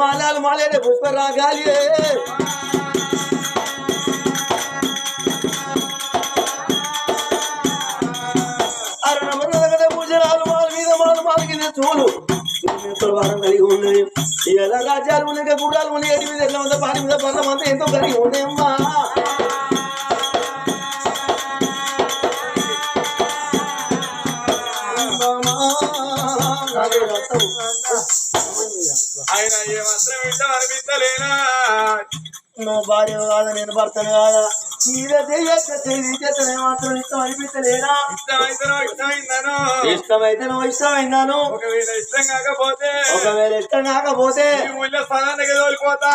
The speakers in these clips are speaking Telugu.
మాలాలు మాలేడే పుష్ప రాగాలి వారం కలిగి ఉన్నది ఎలా రాజ్యాలు ఉన్నాయి గుర్రాలు ఉన్నాయి ఏడి మీద ఎట్లా ఉందో పాడి మీద పర్లం అంతా ఎంతో కలిగి ఉన్నాయమ్మా నా భార్య కాదా నేను భర్తను కాదా? ఇష్టమైతే నువ్వు ఇష్టమైందాను. ఒకవేళ ఇష్టం కాకపోతే ఒకవేళ ఇష్టం కాకపోతే స్థలానికి తోలిపోతా.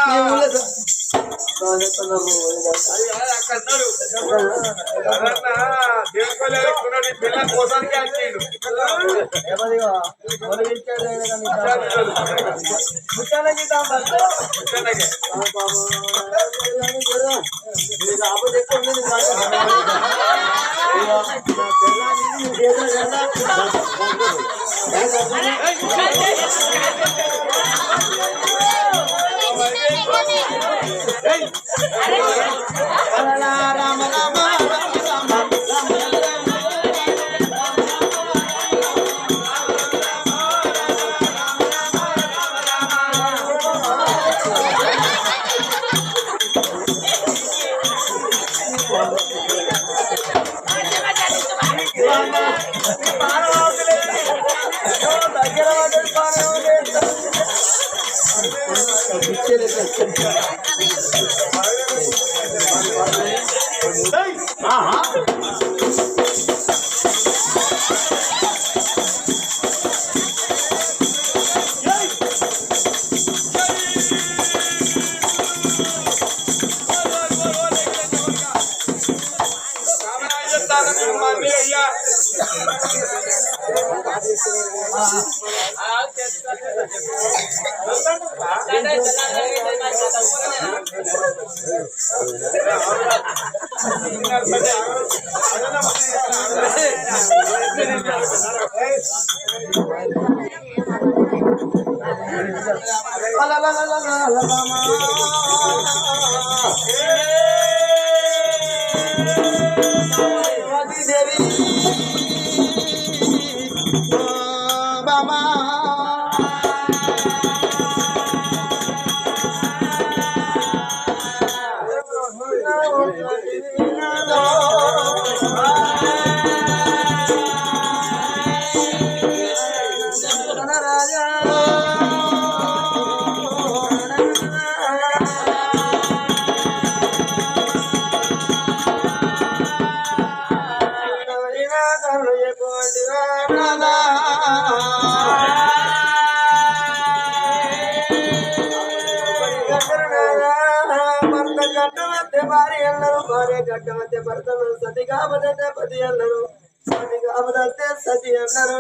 ఎక్కున్నాడు, ఈ పిల్ల కోసానికి వచ్చిండు. ఎవరిగా? Rama Rama Rama la la la la la la భార్య అన్నారు భార్య గడ్డ మధ్య భర్తలు సతి కాపదంటే పతి అన్నారు సతి కాపదంటే సతి అన్నారు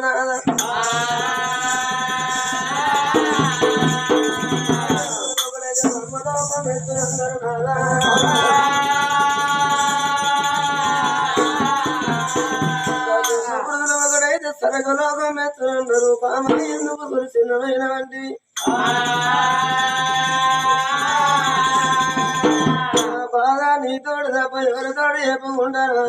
నాదా సరగలోకం ఎత్తున్నారు పామని ఎందుకు సురసిన్నమైన వంటివి బాధ నీతోడు తప్ప ఎవరితోడు చెప్పుకుంటారు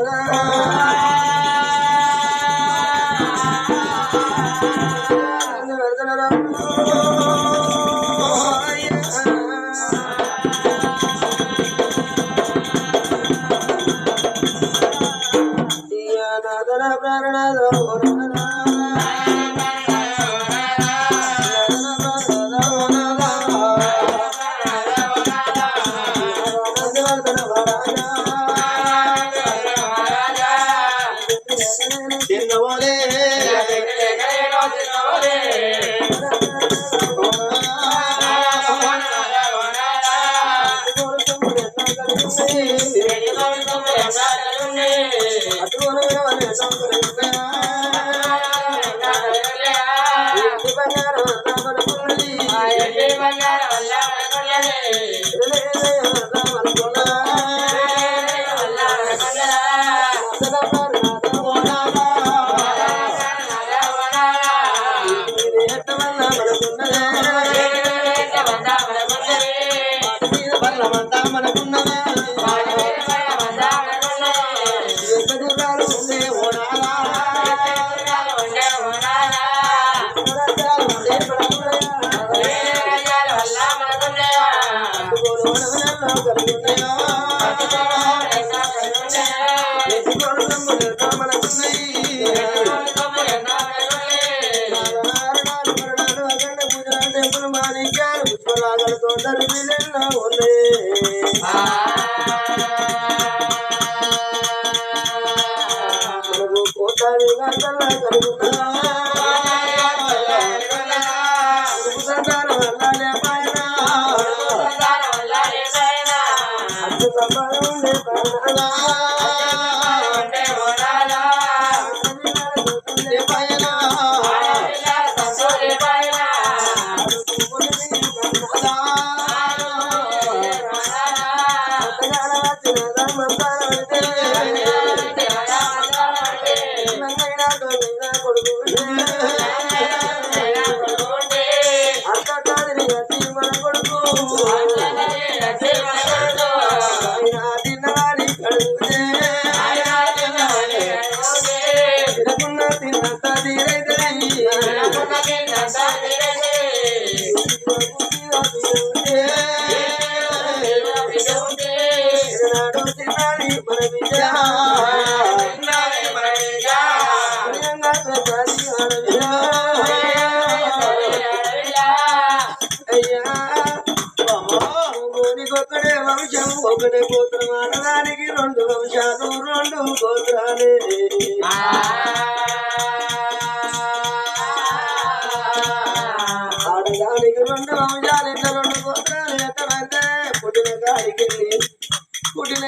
ఒకటే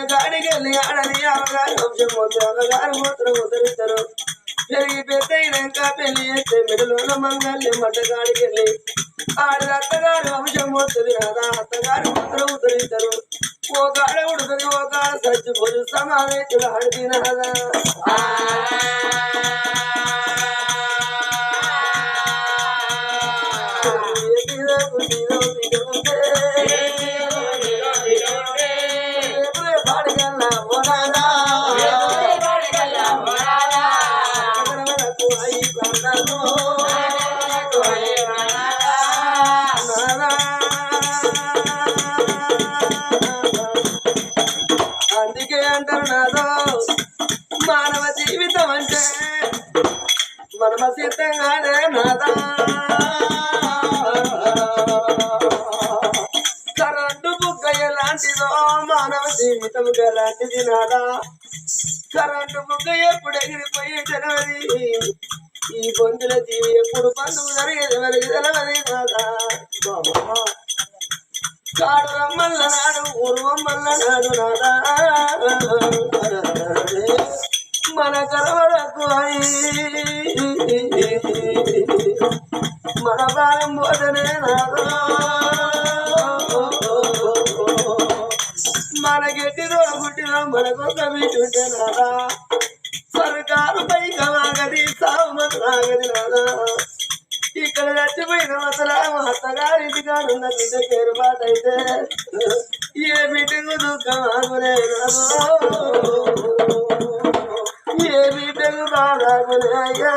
పుట్టిన వెళ్ళి ఆడని అవగారు వంశం అవగారు గోత్రం ఉదరిస్తారు పెరిగి పెద్ద అయినాక పెళ్ళి చేస్తే మిడలోన మంగళ్యం మడ్డ కాడికి వెళ్ళి ఆడ అత్తగారు వంశం వస్తుంది కదా అత్తగారు గోత్రం ఉదరిస్తారు ఓ కాడ ఉడుతుంది ఓ కాడ చచ్చిపోదు సమావేశులు ఆడినాదా జీవితం నాదా కరెంటు బుగ్గ ఎప్పుడు ఎగిరిపోయి తెలియదు ఈ బొందుల జీవి ఎప్పుడు పండుగ జరిగేది వెలిగి తెలవది నాదా? బాబా. కాడు రమ్మల్ల నాడు ఊర్వమ్మల్ల నాడు నాదా? మన కరవడకు మన ప్రాణం పోతనే నాదా? మన గట్టిలో గుట్టిలో మనకొక వీటుంటే నాదా సర్కారు పైక వాగది సామతి వాగది నాదా ఇక్కడ చచ్చిపోయిన అసలు మా అత్తగారింటి కాడు ఉన్న బిడ్డ కేరుబాటు అయితే ఏ బిడ్డకు దుఃఖం ఆగునే ఏ బిడ్డకు బాధాగునే అయ్యా?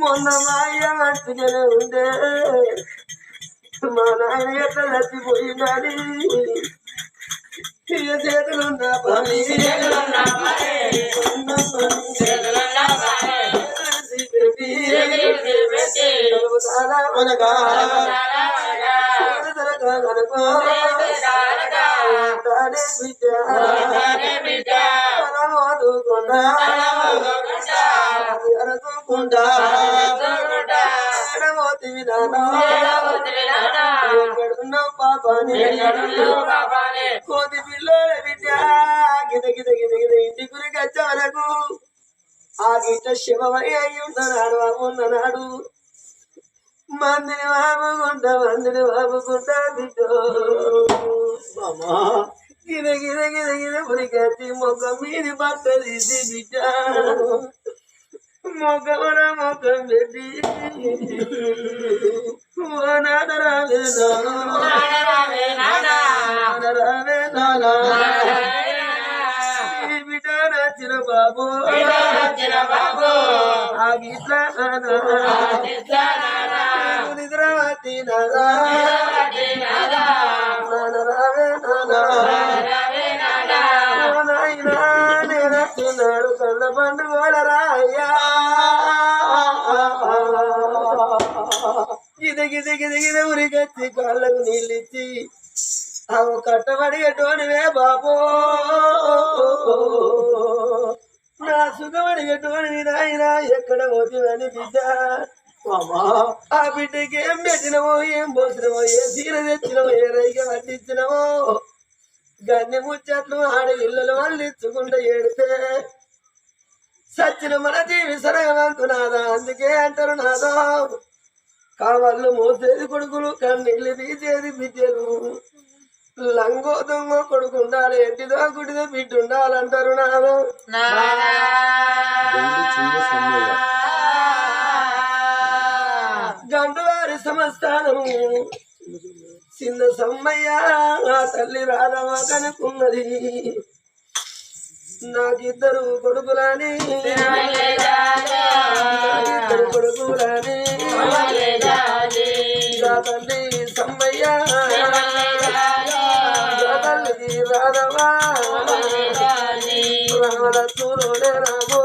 మొన్న మా అయ్య మంచిగానే ఉండే మా నాయన ఎట్లా చచ్చిపోయినది ఇక చేతులున్న పని ఉన్న పని కోతి పిల్లల బిడ్డ. గిద గిద గిద గిద ఇంటి గురికి వచ్చే ఆ గీత శివమై అయి ఉన్నాడు ఉన్ననాడు. మందిని బాబుకుంట మందిని బాబుకుంట బిడ్డో. గిద గిద గిద గిద పురికత్తి మొక్క మీది బట్ట తీసి బిడ్డ. మొక్కవర మొక్కం పెట్టి ఓ నాదరా నానా ఈ బిడ్డ నచ్చిన బాబు ఆ నానా నిద్రవతి నానా నాన్న రావే నానా నాయనా నేనొచ్చినాడు కళ్ళ పండుగల గిద గిద గిద గిద ఉరిగచ్చి కాళ్ళకు నీళ్ళిచ్చి. అవు కట్టబడిగటువంటివే బాబో. నా సుఖమడి ఎటువనివి నాయనా ఎక్కడ పోతివని బిడ్డ. ఆ బిడ్డకి ఏం పెట్టినవో ఏం పోసినవో ఏ సీర తెచ్చినవో ఏ రైగా పట్టించినవో గన్ని ముచ్చట్లు ఆడ ఇళ్ళలు వల్లించుకుంటూ ఏడితే సచ్చిన మన జీవి సరగవంతు నాదా అందుకే అంటారు నాదో. కావాళ్ళు మోసేది కొడుకులు కన్నీళ్ళు తీసేది బిడ్డలు. లంగో దొంగ కొడుకు ఉండాలి ఎట్టిదో గుడిదో బిడ్డ ఉండాలంటారు నాదో గండువారి సంస్థానము చిన్న సమ్మయ్య నా తల్లి రాధవ కనుకున్నది నాకిద్దరు కొడుకులని. నాకిద్దరు కొడుకులని. తల్లి సమ్మయ్య. నా తల్లి రాధవ రామలత్తులోనే రామో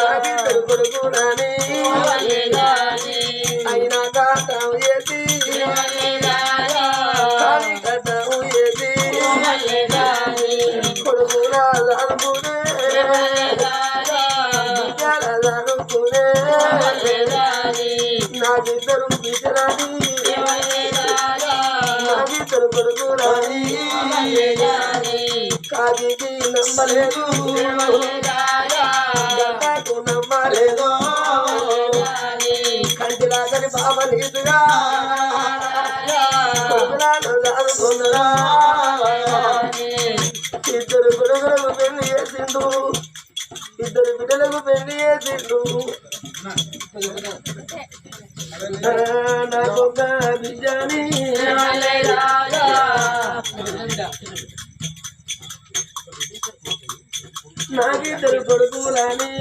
నాకిద్దరు కొడుకులని నమ్మలేదు గంటకు నమ్మలేదు కంటిలాగని బాబ నీదుగా అనుకున్నదా ఇద్దరు కొడుకులకు పెళ్ళి చేసిండు. ఇద్దరు బిడ్డలకు పెళ్ళి చేసిండు. నాకొక బిడ్డని. నాకిద్దరు కొడుకులని.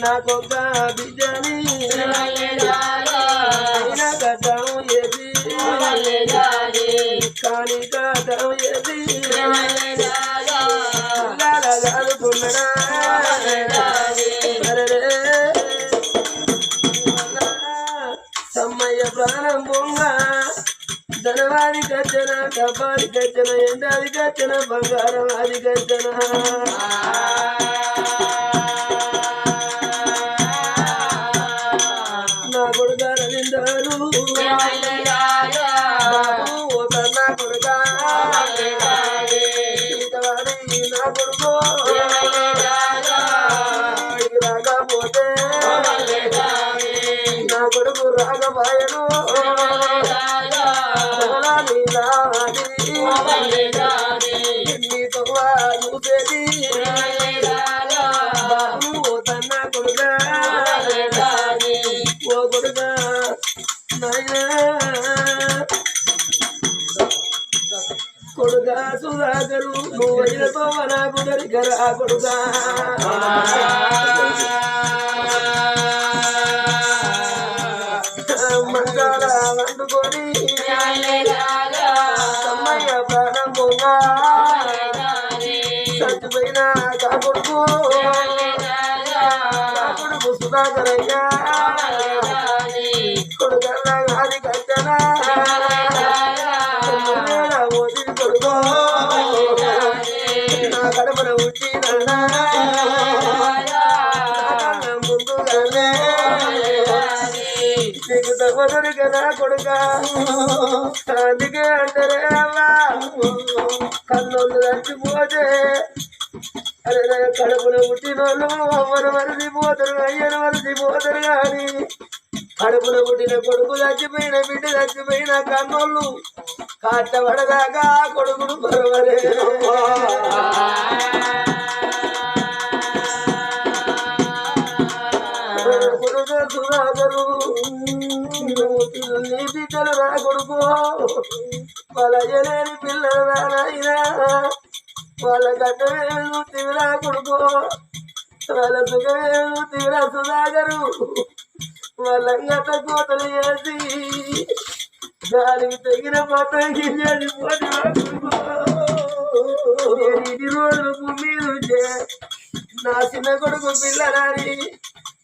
నాకొక బిడ్డని. అయినా కట్టం ఏది? కానీ కట్టం ఏది? అనుకున్నడా సమ్మయ్య ప్రాణం పొంగ. ధనవాది గచ్చన డబ్బాది గచ్చన ఎండాది గచ్చన బంగారం అది గచ్చన నాకు దరికరా అందుకే అంటారే అమ్మా కళ్ళు చచ్చిపోతే అరే కడుపులో కడుపున పుట్టినోళ్ళు అమ్మను మరిచిపోతారు అయ్యను పోతారు కానీ కడుపులో పుట్టిన కొడుకు చచ్చిపోయిన బిడ్డ చచ్చిపోయిన కన్నోళ్ళు కాట పడదాకా కొడుకుడు బరవరే కొడుకు నా రా కొడుకు. వాళ్ళ పిల్లలు రా నాయనా. వాళ్ళ గడ్డమేను తీరా కొడుకు. వాళ్ళ సుఖమేను తీరా సుధాగరు వాళ్ళ గత కోతలు చేసి దానికి తగిన పతంగి పోటీ ఇన్ని రోజులు భూమి నుంచే నా చిన్న కొడుకు పిల్లలని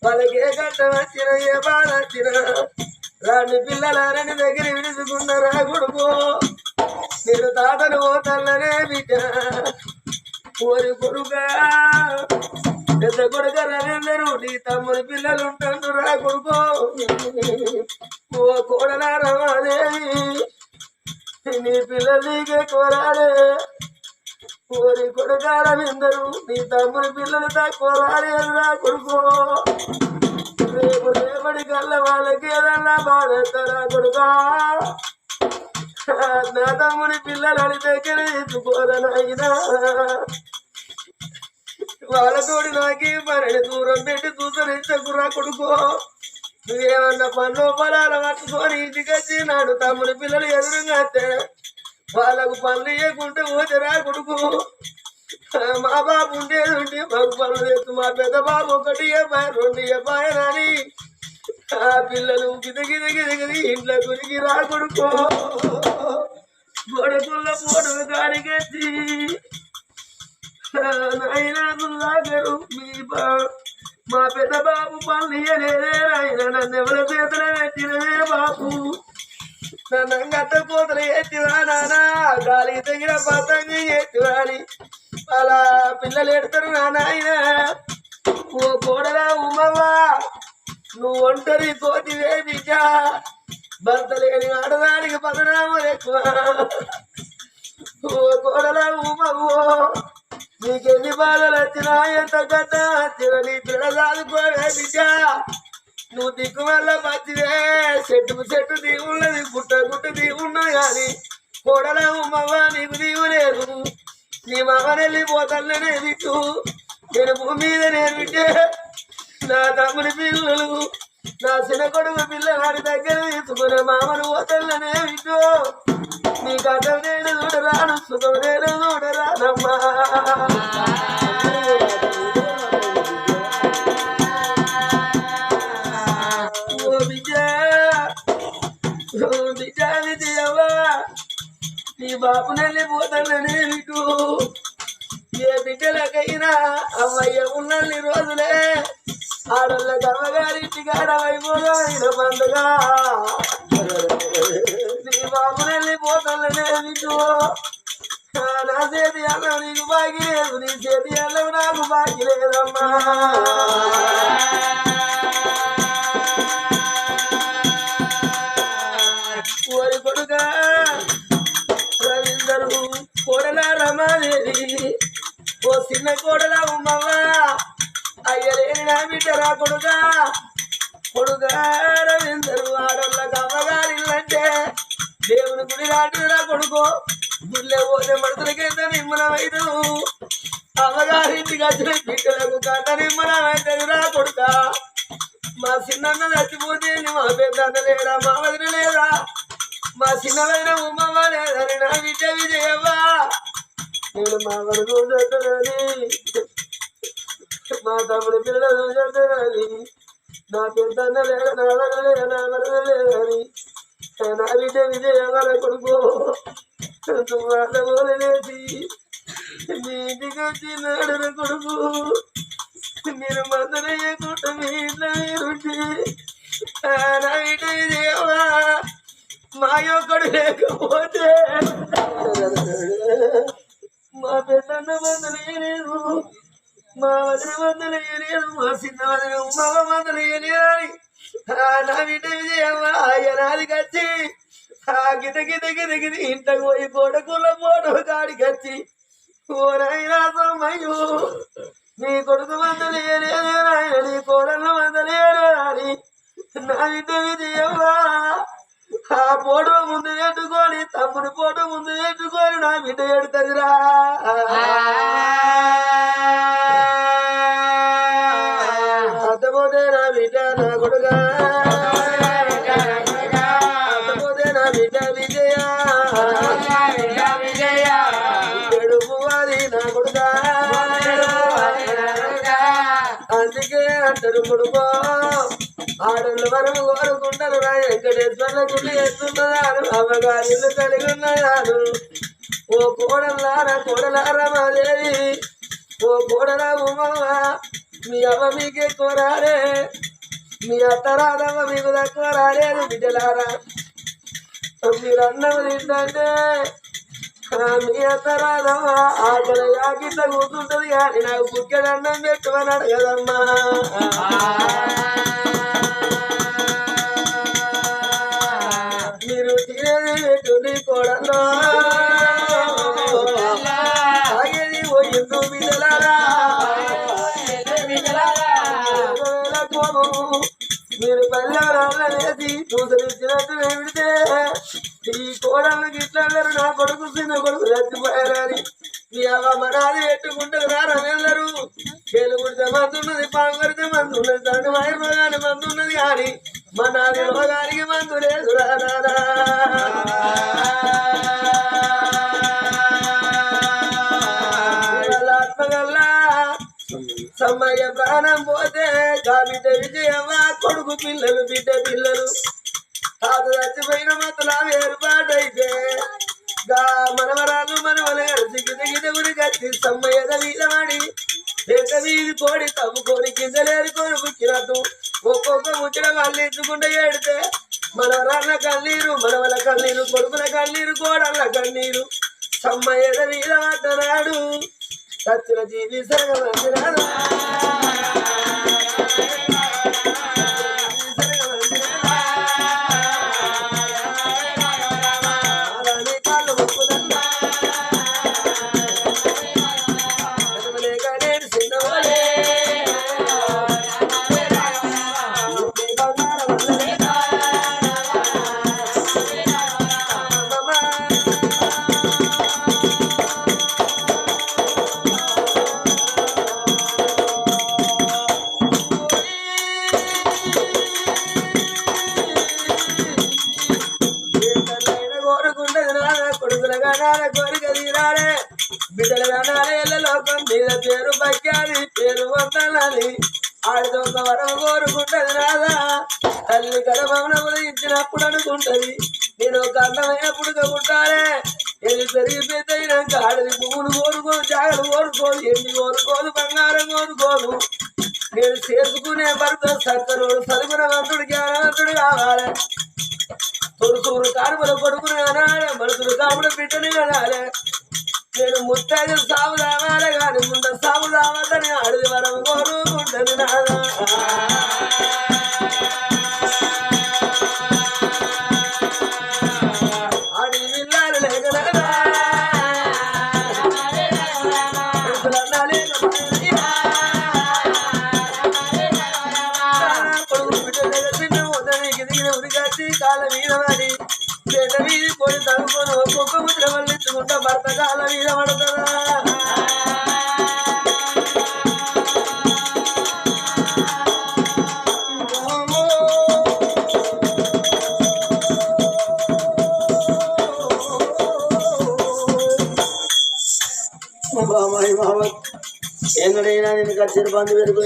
వాళ్ళకి ఏ వచ్చిన ఏ బాధ వచ్చినా రాని పిల్లలారని దగ్గర విడుచుకున్నారా కొడుకో. మీరు తాతను పోతల్లనే బిడ్డ. ఓరి కొడుకా పెద్ద కొడుక రవీందరు నీ తమ్ముని పిల్లలు ఉంటాను రా కొడుకు. ఓ కోడలా రమాదేవి నీ పిల్లలు నీకే కోరాలే. ఓరి కొడుక రవీందరు నీ తమ్ముని పిల్లలు తక్కువ రాలేదు కొడుకో. రేపు రేపటి వాళ్ళకి ఏదన్నా బాధేస్తారా కొడుకా? నా తమ్ముని పిల్లలు అని దగ్గర ఎత్తుకోరనైనా వాళ్ళతోడి నాకే మరణ దూరం పెట్టి దూసరించకురా కొడుకో. నువ్వేమన్నా పన్ను పొలాలు పట్టుకొని ఇంటికొచ్చి నాడు తమ్ముని పిల్లలు ఎదురుగా వాళ్ళకు పనులు ఇవ్వకుంటే పోతేరా కొడుకు. మా బాబు ఉండేది ఉంటే మాకు పనులు చేస్తూ మా పెద్ద బాబు ఒకటి అబ్బాయి రెండు అబ్బాయి అని ఆ పిల్లలు గిదగిద గిదగిది ఇంట్లో గురికి రా కొడుకో. గొడకుల్ల పోటు గాడికెత్తి నాయనా మీ బా మా పెద్ద బాబు పనులు ఇయ్యలేదే నాయన నన్ను ఎవరి చేతులు పెట్టినవే బాబు. నన్ను గట్ట కోతలు ఎత్తివా నానా గాలి తగిన పతంగి ఎత్తివాని అలా పిల్లలు ఎడతారు నా నాయన ఓ కోడలా ఉమ్మవ్వా నువ్వు ఒంటరి కోటివే నిజా భర్త లేని ఆడదానికి పదనామం ఎక్కువ. ఓ కోడలా ఉమ్మవ్వో నీకెన్ని బాధలు వచ్చినా ఎంత కథ వచ్చిన నీ పిల్లగాదుకోవే నిజా నువ్వు దిక్కు వల్ల మంచిదే చెట్టుకు చెట్టు నీవున్నది గుట్ట గుట్ట దీవున్నది కానీ కోడల ఉమ్మవ్వ నీకు నీవు లేదు నీ మగనెళ్ళి పోతల్లనే విట్టు నేను భూమి మీద నేను నా తమ్ముని పిల్లలు నా చిన్న కొడుకు పిల్లగాడి దగ్గర తీసుకునే మామను పోతల్లనే విట్టు నీ కథలు నేను చూడరాను సుఖం నేను చూడరానమ్మా. నీ బాబు నెల్లి నీకు. ఏ బిడ్డలకైనా అమ్మయ్య ఉన్నన్ని రోజులే. ఆడళ్ళ గర్వగారింటి కాడ నీ బాబు నెల్లి నీకు. నా చేతి అన్నం నీకు బాగిలేదు నీ చేతి అన్నం నాకు బాగిలేదమ్మా ఓ చిన్న కోడలా ఉమ్మవ్వ అయ్యలేని నా బిడ్డరా కొడుక. కొడుక రవీందరు ఆడోళ్ళ కమ్మగారిల్లంటే దేవుని గుడి లాంటిరా కొడుకో. గుళ్ళే పోతే మనుషులకైత నిమ్మలమైదు అమ్మగారింటికి వచ్చిన బిడ్డలకు కంట నిమ్మలమైతుందిరా కొడుక. మా చిన్న చచ్చిపోతే మా పెద్ద లేరా మా వదిన లేదా? మా చిన్నవైన ఉమ్మవ్వ లేదని నా విద్య విజయవ్వా. నేను మా వరకు చూసేదని మా తమ్ముడి పిల్లలు చూసేదని నా పెద్దన్న లేక నా వదిన లేక నా వదిన లేదని నా విజయ విజయవ్వ కొడుకు. వాళ్ళ లేచి మీ ఇంటికి వచ్చి నాడన కొడుకు. మీరు మందరయ్యకుంట మీ ఇంట్లో మీరుండి నా ఇంటి విజయవా మా యొక్కడు లేకపోతే. పెద్దన్న మందలేయలేదు మా వదిన మందలేయలేదు మా చిన్న వదిన ఉమ్మ మందలేయలేదు నా బిడ్డ విజయమ్మ ఆయనాదికి వచ్చి ఆ గిట గిట గిట గిట ఇంటకు పోయి కొడుకుల పోటు కాడికి వచ్చి ఓ సమ్మయ్యో నీ కొడుకు మందలేయలేదు నీ కోడళ్ళు వందలేయలేదని నా బిడ్డ విజయమ్మ ఆ ఫోటో ముందు పెట్టుకొని తమ్ముడి ఫోటో ముందు పెట్టుకొని నా బిడ్డ ఎడుతుందిరా అర్థపోతే నా బిడ్డ నా కొడుగా బిడ్డ విజయ. చెడుపు అది నా కొడుకా. అందుకే అంటారు కొడుకో ఆడలు వరం కోరుకుంటారు రా వెంకటేశ్వర్ల గుళ్ళు ఎత్తున్నదాను అమ్మగారి కలిగి ఉన్నదాను ఓ కోడలారా కోడలారా మాదేవి. ఓ కోడలా ఉమ్మ మీ అమ్మ మీకే కోరారే మీ అత్తరాదమ్మ మీకు తక్కువ రాలేదు బిడ్డలారా. మీరు అన్నం తింటే మీ అత్త ఆకలి యాకిట్ల కూర్చుంటది కానీ నాకు బుక్కెడు అన్నం పెట్టుమని అడగదమ్మా. మీరు తినేది పెట్టుని కూడా తాగేది పోయిండు బిడ్డలారా. మీరు పల్లెరాళ్ళ వేసి చూసరిచ్చినట్టు విడితే కోడళ్ళు నా కొడుకు చిన్న కొడుకు చచ్చిపోయారని మీ అవ్వ మనాది పెట్టుకుంటారు రారెల్లరు కేలు కుడితే మందు ఉన్నది పాము కొడితే మందు ఉన్నది తండ్రి వైభవాన్ని మందు ఉన్నది కానీ మా నాది రోగానికి మందు లేదు రానా సమ్మయ్య ప్రాణం పోతే కాబట్టి విజయమ్మ కొడుకు పిల్లలు బిడ్డ పిల్లలు. తాత చచ్చిపోయిన మతలా ఏర్పాటైతే గా మనవరాలు మనవల దిగి దిగి ఉరి సమ్మయ్యద సమ్మయ్య వీలవాడి ఎంత వీధి కోడి తమ్ముకొని కిందలేరుకొని ముక్కినట్టు ఒక్కొక్క ముచ్చిన వాళ్ళు ఏడితే మనవరాళ్ళ కన్నీరు మనవల కన్నీరు కొడుకుల కన్నీరు కోడళ్ళ కన్నీరు సమ్మయ్య వీల సచ్చిన జీవి సరగమందిరాదా అలానే కొడుకుల గణాల కోరిక తీరాలే బిడ్డల గణాల ఎల్ల లోకం మీద పేరు బక్యాలి పేరు వందనాలి ఆడితో ఒక వరం కోరుకుంటది రాదా తల్లి గడభవనములు ఇచ్చినప్పుడు అనుకుంటది నేను ఒక అందమైన పుడుక పుట్టాలే ఎల్లి పెరిగి పెద్ద అయినాక ఆడది పువ్వులు కోరుకోదు జాగలు కోరుకోదు ఎండి కోరుకోదు బంగారం కోరుకోదు నేను చేసుకునే భర్త సక్కరోడు సలుగున వంతుడు జ్ఞానవంతుడు కావాలి తొడుసూరు కానుమల కొడుకుని అనాలే మనసులు కాముల బిడ్డని అనాలే నేను ముత్తైదు సాగు రావాలే కానీ ముందు సాగు రావద్దని అడిగి వరం కోరుకుంటుంది నాదా Şerbandı ver bunu.